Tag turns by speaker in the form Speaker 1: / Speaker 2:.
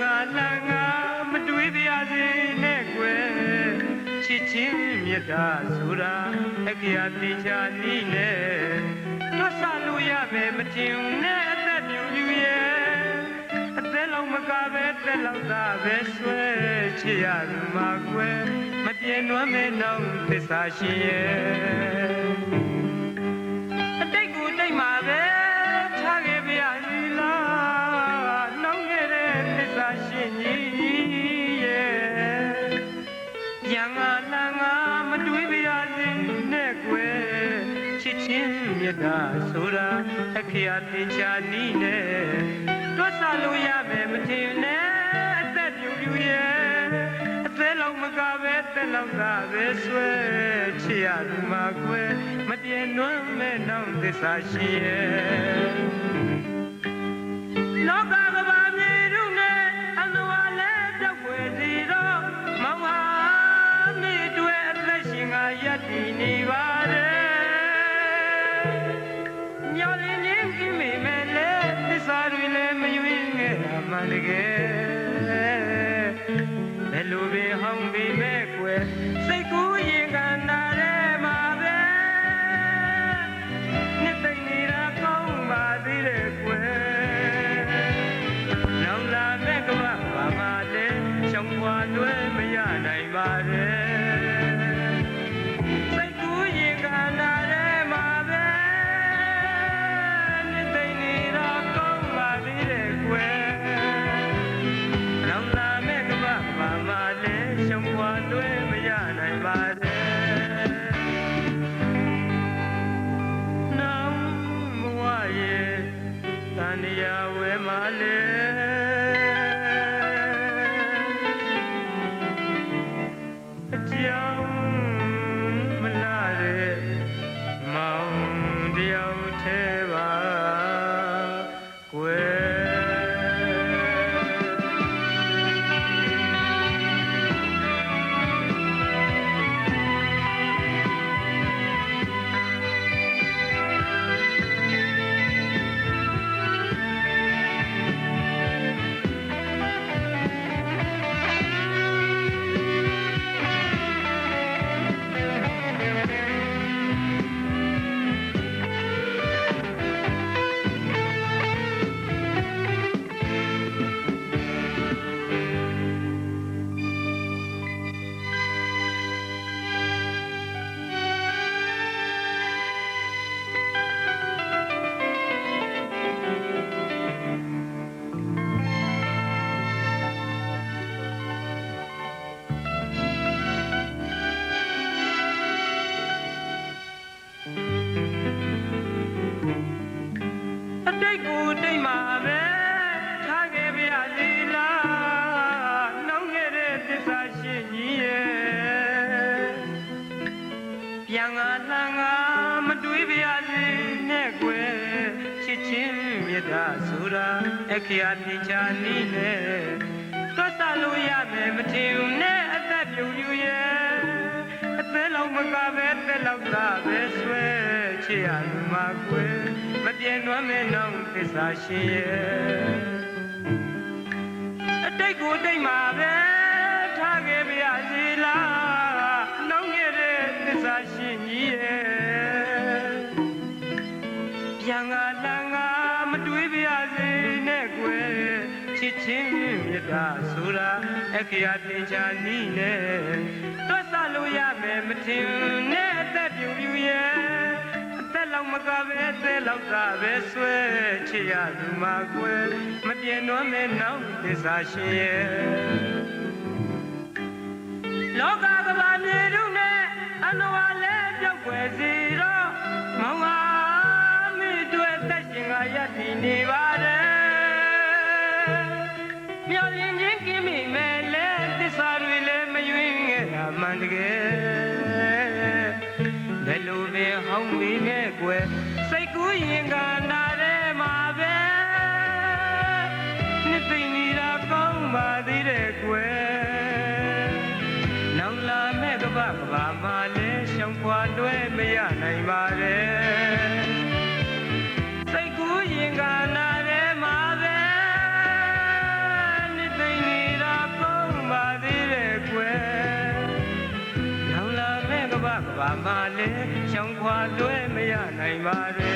Speaker 1: ငါလန်ငါမတွေးပြရစီနဲ့ကွယ်ချစ်ချင်းမြတ်တာဆိုတာအခရာတိချာနီးနဲ့တွတ်ဆလို့ရမယ်မတင်ဘူးနဲ့အသက်ပြူပြူရဲ့အသက်လုံးမကပဲသက်လောက်သာပဲဆွဲချစ်ရလူမှာကွယ်မပြေနွမ်းမဲနောင်သစ္စာရှင်ရဲ့အတိတ်ကိုတိတ်မှာပဲ ချင်းမြတ်တာဆိုတာအခရာတင်ချာနီးနဲ့တွတ်ဆလို့ရမယ်မထင်နဲ့အသက်ပြူပြူရဲ့အသက်လုံးမကပဲသက်လောက်သာပဲဆွဲချစ်ရလူမှာကွယ်မပြေနွမ်းမဲ့နောက်သစ္စာရှိရဲ့လောက ဝဲ တိတ်ကိုတိတ်မှာပဲထားခဲ့ပြရစီလားနှောင်းခဲ့တဲ့သစ္စာရှိကြီးရဲ့ပြန်ငါလှန်ငါမတွေးပြရစီနဲ့ကွယ်ချစ်ချင်းမြတ်တာဆိုတာအခရာတင်ချာနီးနဲ့တွတ်ဆလို့ရမယ်မထင်ဘူးနဲ့အသက်ပြူပြူရဲ့အသက်လုံးမကပဲသက်လောက်သာပဲဆွဲ ချစ်ရလူမှာကွယ်မပြေနွမ်းမဲ့နောင်သစ္စာရှိရဲ့အတိတ်ကိုအတိတ်မှာပဲထားခဲ့ပြရစီလားနှောင်းခဲ့တဲ့သစ္စာရှိကြီးရဲ့ပြန်ငါလာငါမတွေးပြရစေနဲ့ကွယ်ချစ်ချင်းမြတ်တာဆိုတာအခရာတင်ချာနီးနဲ့တွတ်ဆလို့ရမယ်မထင်နဲ့အသက်ပြူပြူရဲ့အသက် လောက်မကပဲသဲလောက်သာပဲဆွဲချစ်ရသူမှာကွယ်မပြင်းတော့မဲနောက်သစ္စာရှင်ရဲ့လောကကဘာမြေတို့နဲ့အနဝလဲပြုတ်ွယ်စီတော့မောင်မမိတွေ့သက်ရှင်ကရည်တည်နေပါ လိုပဲဟောင်းမိနဲ့ကွယ်စိတ်ကူးရင်ကနာရဲမှာပဲနှစ်သိမ့်နေတာကောင်းပါသေးတယ်ကွယ်နောင်လာမဲ့ကပကဘာမှလည်း မှလည်းရှောင်ခွာလွဲမရနိုင်ပါရဲ့